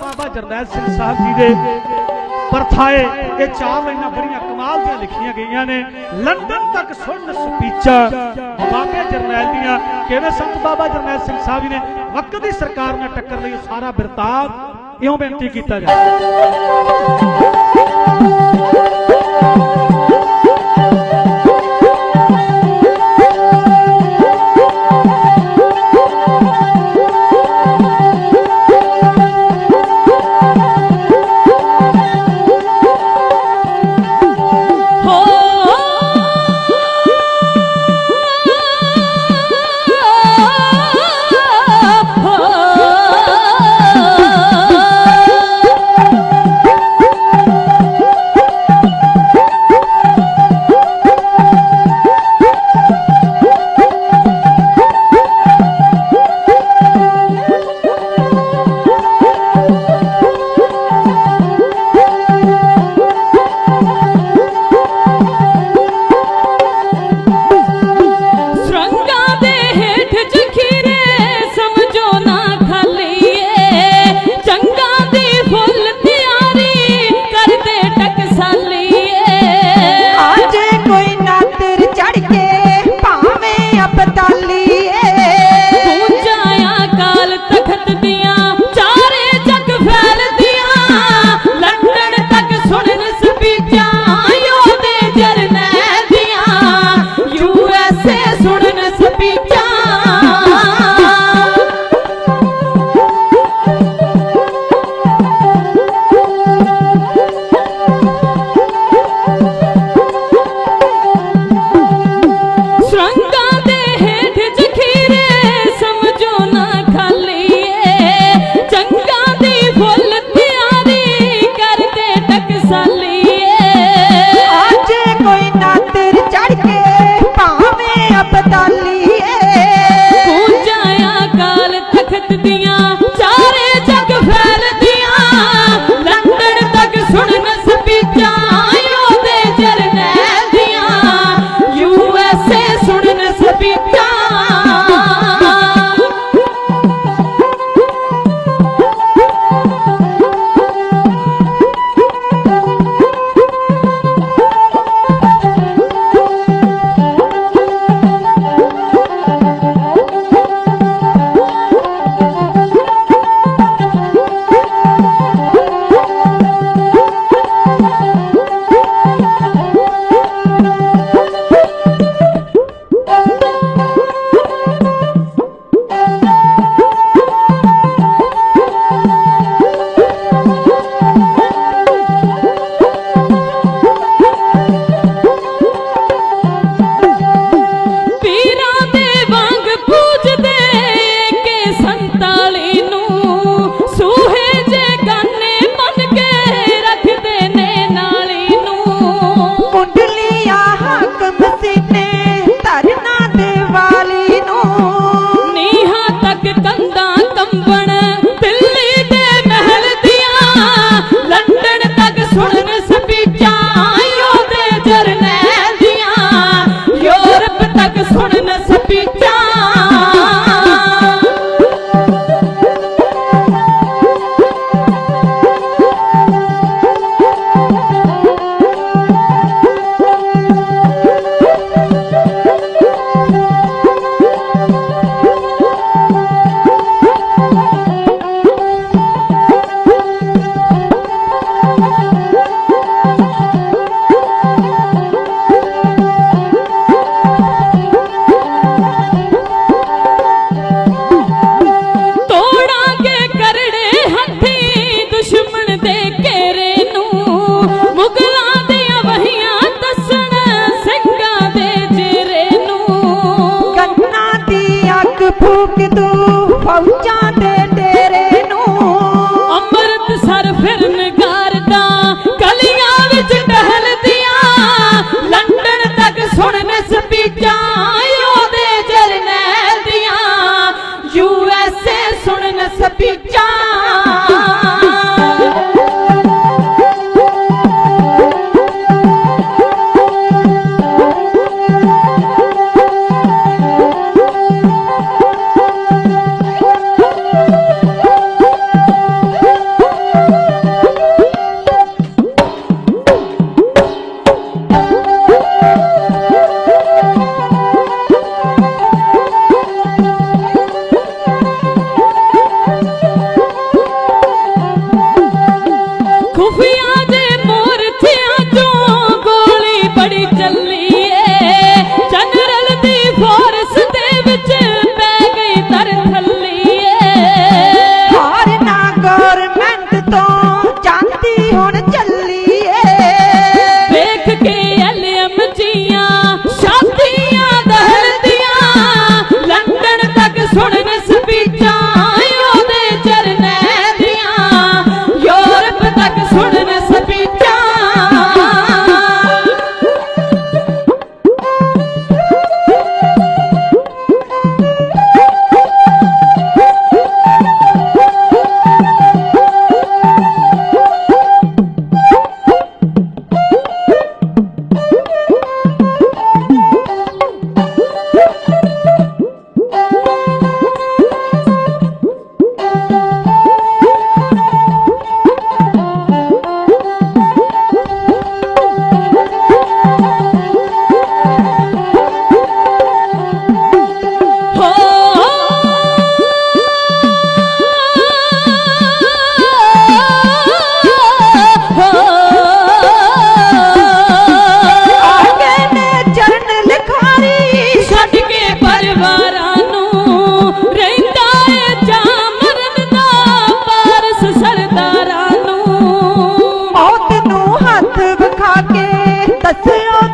ਬਾਬਾ ਜਰਨੈਲ ਸਿੰਘ ਸਾਹਿਬ ਜੀ ਦੇ ਪਰਥਾਏ ਇਹ ਚਾਰ ਲਾਈਨਾਂ ਬੜੀਆਂ ਕਮਾਲ ਦੀਆਂ ਲਿਖੀਆਂ ਗਈਆਂ ਨੇ। ਲੰਡਨ ਤੱਕ ਸੁਣ ਸਪੀਚਾਂ ਬਾਬੇ ਜਰਨੈਲ ਦੀਆਂ। ਕਿਵੇਂ ਸੰਤ ਬਾਬਾ ਜਰਨੈਲ ਸਿੰਘ ਸਾਹਿਬ ਜੀ ਨੇ ਵਕਤ ਦੀ ਸਰਕਾਰ ਨਾਲ ਟੱਕਰ ਲਈ ਸਾਰਾ ਬਿਰਤਾਂਤ ਇਉਂ ਬੇਨਤੀ ਕੀਤਾ ਜਾਵੇ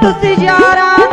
tu se.